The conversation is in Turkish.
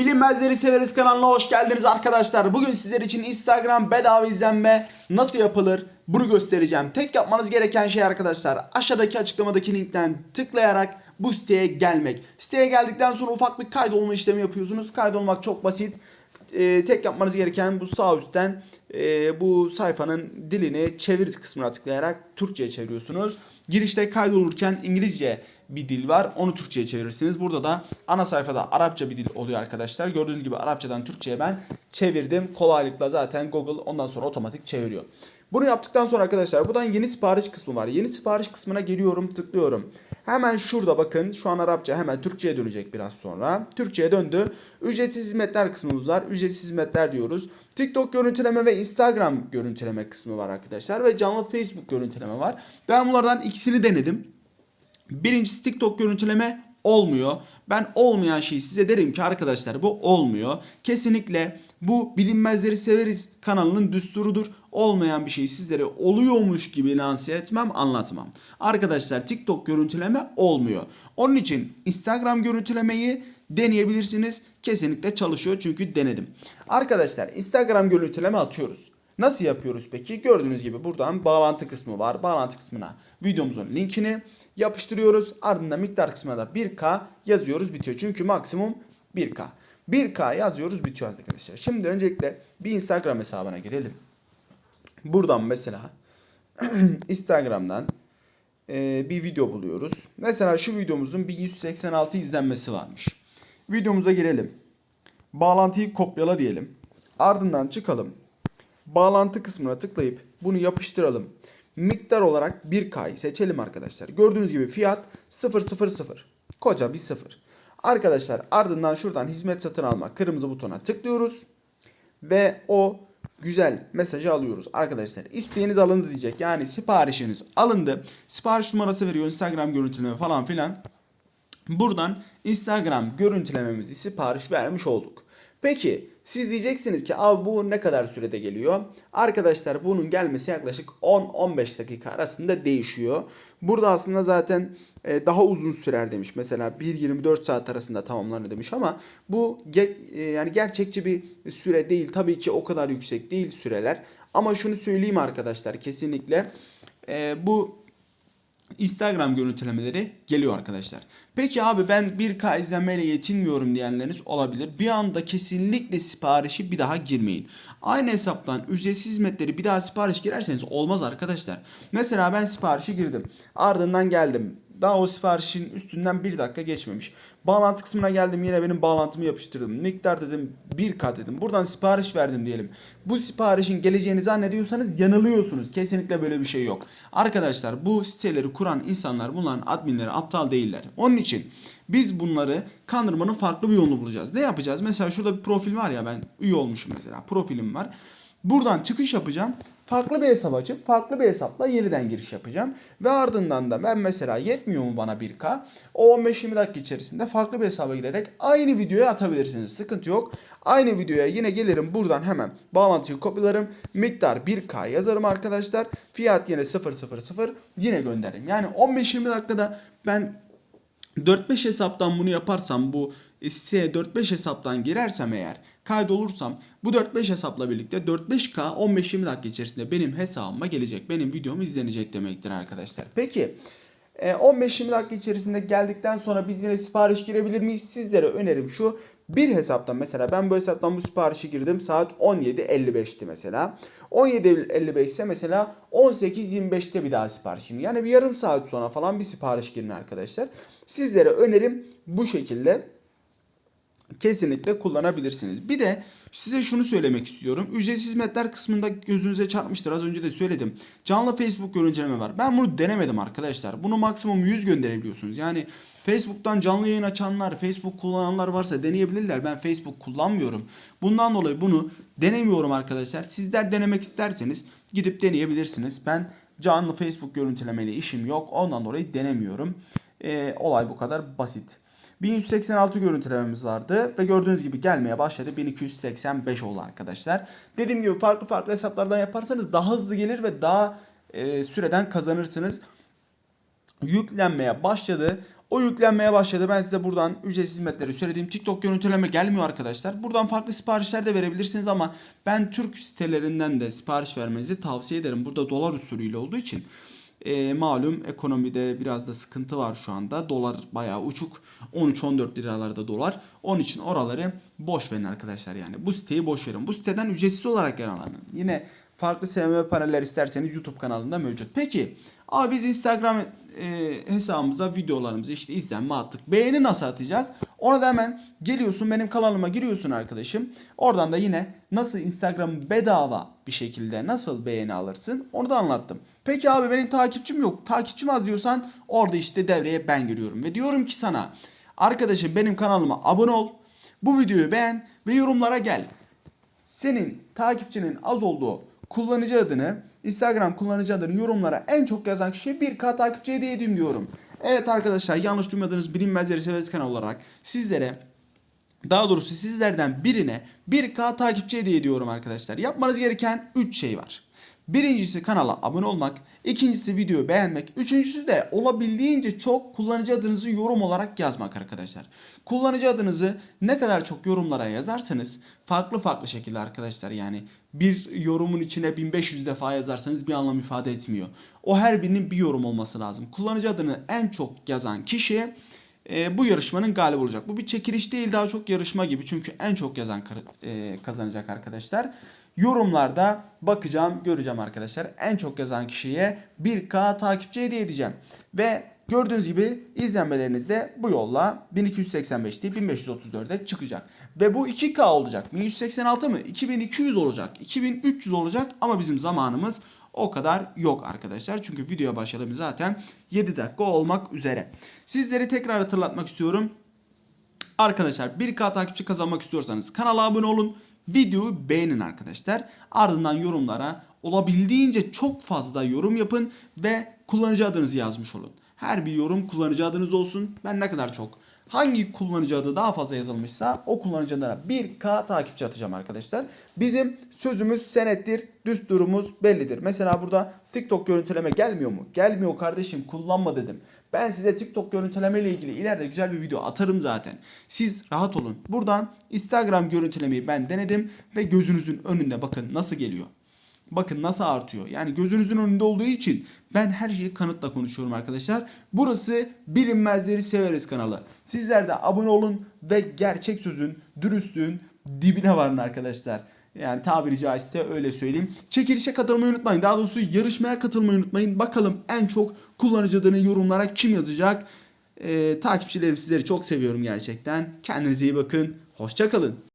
Bilinmezleri severiz kanalına hoş geldiniz arkadaşlar. Bugün sizler için Instagram bedava izlenme nasıl yapılır bunu göstereceğim. Tek yapmanız gereken şey arkadaşlar aşağıdaki açıklamadaki linkten tıklayarak bu siteye gelmek. Siteye geldikten sonra ufak bir kaydolma işlemi yapıyorsunuz. Kaydolmak çok basit. Ee, tek yapmanız gereken bu sağ üstten e, bu sayfanın dilini çevir kısmına tıklayarak Türkçe'ye çeviriyorsunuz. Girişte kaydolurken İngilizce bir dil var. Onu Türkçe'ye çevirirsiniz. Burada da ana sayfada Arapça bir dil oluyor arkadaşlar. Gördüğünüz gibi Arapçadan Türkçe'ye ben çevirdim. Kolaylıkla zaten Google ondan sonra otomatik çeviriyor. Bunu yaptıktan sonra arkadaşlar buradan yeni sipariş kısmı var. Yeni sipariş kısmına geliyorum tıklıyorum. Hemen şurada bakın şu an Arapça hemen Türkçe'ye dönecek biraz sonra. Türkçe'ye döndü. Ücretsiz hizmetler kısmımız var. Ücretsiz hizmetler diyoruz. TikTok görüntüleme ve Instagram görüntüleme kısmı var arkadaşlar. Ve canlı Facebook görüntüleme var. Ben bunlardan ikisini denedim. Birincisi TikTok görüntüleme olmuyor. Ben olmayan şeyi size derim ki arkadaşlar bu olmuyor. Kesinlikle bu bilinmezleri severiz kanalının düsturudur. Olmayan bir şeyi sizlere oluyormuş gibi lanse etmem anlatmam. Arkadaşlar TikTok görüntüleme olmuyor. Onun için Instagram görüntülemeyi deneyebilirsiniz. Kesinlikle çalışıyor çünkü denedim. Arkadaşlar Instagram görüntüleme atıyoruz. Nasıl yapıyoruz peki? Gördüğünüz gibi buradan bağlantı kısmı var. Bağlantı kısmına videomuzun linkini yapıştırıyoruz. Ardından miktar kısmına da 1K yazıyoruz bitiyor. Çünkü maksimum 1K. 1K yazıyoruz bitiyor arkadaşlar. Şimdi öncelikle bir Instagram hesabına girelim. Buradan mesela Instagram'dan e, bir video buluyoruz. Mesela şu videomuzun 1186 izlenmesi varmış. Videomuza girelim. Bağlantıyı kopyala diyelim. Ardından çıkalım. Bağlantı kısmına tıklayıp bunu yapıştıralım. Miktar olarak 1K'yı seçelim arkadaşlar. Gördüğünüz gibi fiyat 000. Koca bir sıfır. Arkadaşlar ardından şuradan hizmet satın alma kırmızı butona tıklıyoruz. Ve o güzel mesajı alıyoruz. Arkadaşlar isteğiniz alındı diyecek. Yani siparişiniz alındı. Sipariş numarası veriyor Instagram görüntüleme falan filan. Buradan Instagram görüntülememizi sipariş vermiş olduk. Peki siz diyeceksiniz ki abi bu ne kadar sürede geliyor? Arkadaşlar bunun gelmesi yaklaşık 10-15 dakika arasında değişiyor. Burada aslında zaten e, daha uzun sürer demiş. Mesela 1-24 saat arasında tamamlanır demiş ama bu e, yani gerçekçi bir süre değil. Tabii ki o kadar yüksek değil süreler. Ama şunu söyleyeyim arkadaşlar kesinlikle e, bu Instagram görüntülemeleri geliyor arkadaşlar. Peki abi ben 1K izlenmeyle yetinmiyorum diyenleriniz olabilir. Bir anda kesinlikle siparişi bir daha girmeyin. Aynı hesaptan ücretsiz hizmetleri bir daha sipariş girerseniz olmaz arkadaşlar. Mesela ben siparişi girdim. Ardından geldim. Daha o siparişin üstünden bir dakika geçmemiş. Bağlantı kısmına geldim yine benim bağlantımı yapıştırdım. Miktar dedim 1K dedim. Buradan sipariş verdim diyelim. Bu siparişin geleceğini zannediyorsanız yanılıyorsunuz. Kesinlikle böyle bir şey yok. Arkadaşlar bu siteleri kuran insanlar bunların adminleri aptal değiller. Onun için biz bunları kandırmanın farklı bir yolunu bulacağız. Ne yapacağız? Mesela şurada bir profil var ya ben üye olmuşum mesela. Profilim var. Buradan çıkış yapacağım. Farklı bir hesap açıp farklı bir hesapla yeniden giriş yapacağım. Ve ardından da ben mesela yetmiyor mu bana 1K? O 15-20 dakika içerisinde farklı bir hesaba girerek aynı videoya atabilirsiniz. Sıkıntı yok. Aynı videoya yine gelirim buradan hemen bağlantıyı kopyalarım. Miktar 1K yazarım arkadaşlar. Fiyat yine 000 yine gönderirim. Yani 15-20 dakikada ben 4-5 hesaptan bunu yaparsam bu siteye 4-5 hesaptan girersem eğer kaydolursam bu 4-5 hesapla birlikte 4-5K 15-20 dakika içerisinde benim hesabıma gelecek. Benim videom izlenecek demektir arkadaşlar. Peki e, 15-20 dakika içerisinde geldikten sonra biz yine sipariş girebilir miyiz? Sizlere önerim şu. Bir hesaptan mesela ben bu hesaptan bu siparişi girdim saat 17.55'ti mesela. 17.55 ise mesela 18.25'te bir daha sipariş. Yani bir yarım saat sonra falan bir sipariş girin arkadaşlar. Sizlere önerim bu şekilde kesinlikle kullanabilirsiniz. Bir de size şunu söylemek istiyorum. Ücretsiz hizmetler kısmında gözünüze çarpmıştır. Az önce de söyledim. Canlı Facebook görüntüleme var. Ben bunu denemedim arkadaşlar. Bunu maksimum 100 gönderebiliyorsunuz. Yani Facebook'tan canlı yayın açanlar, Facebook kullananlar varsa deneyebilirler. Ben Facebook kullanmıyorum. Bundan dolayı bunu denemiyorum arkadaşlar. Sizler denemek isterseniz gidip deneyebilirsiniz. Ben canlı Facebook görüntülemeyle işim yok. Ondan dolayı denemiyorum. Ee, olay bu kadar basit. 1186 görüntülememiz vardı ve gördüğünüz gibi gelmeye başladı. 1285 oldu arkadaşlar. Dediğim gibi farklı farklı hesaplardan yaparsanız daha hızlı gelir ve daha e, süreden kazanırsınız. Yüklenmeye başladı. O yüklenmeye başladı. Ben size buradan ücretsiz hizmetleri söylediğim TikTok görüntüleme gelmiyor arkadaşlar. Buradan farklı siparişler de verebilirsiniz ama ben Türk sitelerinden de sipariş vermenizi tavsiye ederim. Burada dolar usulüyle olduğu için. E, malum ekonomide biraz da sıkıntı var şu anda. Dolar bayağı uçuk. 13-14 liralarda dolar. Onun için oraları boş verin arkadaşlar yani. Bu siteyi boş verin. Bu siteden ücretsiz olarak yararlanın. Yine farklı SMM paneller isterseniz YouTube kanalında mevcut. Peki abi biz Instagram e, hesabımıza videolarımızı işte izlenme attık. Beğeni nasıl atacağız? Ona da hemen geliyorsun benim kanalıma giriyorsun arkadaşım. Oradan da yine nasıl Instagram bedava bir şekilde nasıl beğeni alırsın onu da anlattım. Peki abi benim takipçim yok. Takipçim az diyorsan orada işte devreye ben giriyorum. Ve diyorum ki sana arkadaşım benim kanalıma abone ol. Bu videoyu beğen ve yorumlara gel senin takipçinin az olduğu kullanıcı adını Instagram kullanıcı adını yorumlara en çok yazan kişiye 1K takipçi hediye edeyim diyorum. Evet arkadaşlar yanlış duymadığınız bilinmezleri severiz kanal olarak sizlere daha doğrusu sizlerden birine 1K takipçi hediye ediyorum arkadaşlar. Yapmanız gereken 3 şey var. Birincisi kanala abone olmak, ikincisi videoyu beğenmek, üçüncüsü de olabildiğince çok kullanıcı adınızı yorum olarak yazmak arkadaşlar. Kullanıcı adınızı ne kadar çok yorumlara yazarsanız farklı farklı şekilde arkadaşlar yani bir yorumun içine 1500 defa yazarsanız bir anlam ifade etmiyor. O her birinin bir yorum olması lazım. Kullanıcı adını en çok yazan kişiye e, bu yarışmanın galibi olacak. Bu bir çekiliş değil daha çok yarışma gibi. Çünkü en çok yazan e, kazanacak arkadaşlar. Yorumlarda bakacağım, göreceğim arkadaşlar. En çok yazan kişiye 1K takipçi hediye edeceğim. Ve gördüğünüz gibi izlenmeleriniz de bu yolla 1285 değil 1534'e çıkacak. Ve bu 2K olacak. 1186 mı? 2200 olacak. 2300 olacak ama bizim zamanımız o kadar yok arkadaşlar. Çünkü videoya başladığımız zaten 7 dakika olmak üzere. Sizleri tekrar hatırlatmak istiyorum. Arkadaşlar 1K takipçi kazanmak istiyorsanız kanala abone olun. Videoyu beğenin arkadaşlar. Ardından yorumlara olabildiğince çok fazla yorum yapın ve kullanıcı adınızı yazmış olun. Her bir yorum kullanıcı adınız olsun. Ben ne kadar çok hangi kullanıcı adı daha fazla yazılmışsa o kullanıcı adına 1K takipçi atacağım arkadaşlar. Bizim sözümüz senettir, düsturumuz bellidir. Mesela burada TikTok görüntüleme gelmiyor mu? Gelmiyor kardeşim kullanma dedim. Ben size TikTok görüntüleme ile ilgili ileride güzel bir video atarım zaten. Siz rahat olun. Buradan Instagram görüntülemeyi ben denedim ve gözünüzün önünde bakın nasıl geliyor. Bakın nasıl artıyor. Yani gözünüzün önünde olduğu için ben her şeyi kanıtla konuşuyorum arkadaşlar. Burası Bilinmezleri Severiz kanalı. Sizler de abone olun ve gerçek sözün, dürüstlüğün dibine varın arkadaşlar. Yani tabiri caizse öyle söyleyeyim. Çekilişe katılmayı unutmayın. Daha doğrusu yarışmaya katılmayı unutmayın. Bakalım en çok kullanıcı yorumlara kim yazacak? Ee, takipçilerim sizleri çok seviyorum gerçekten. Kendinize iyi bakın. Hoşçakalın.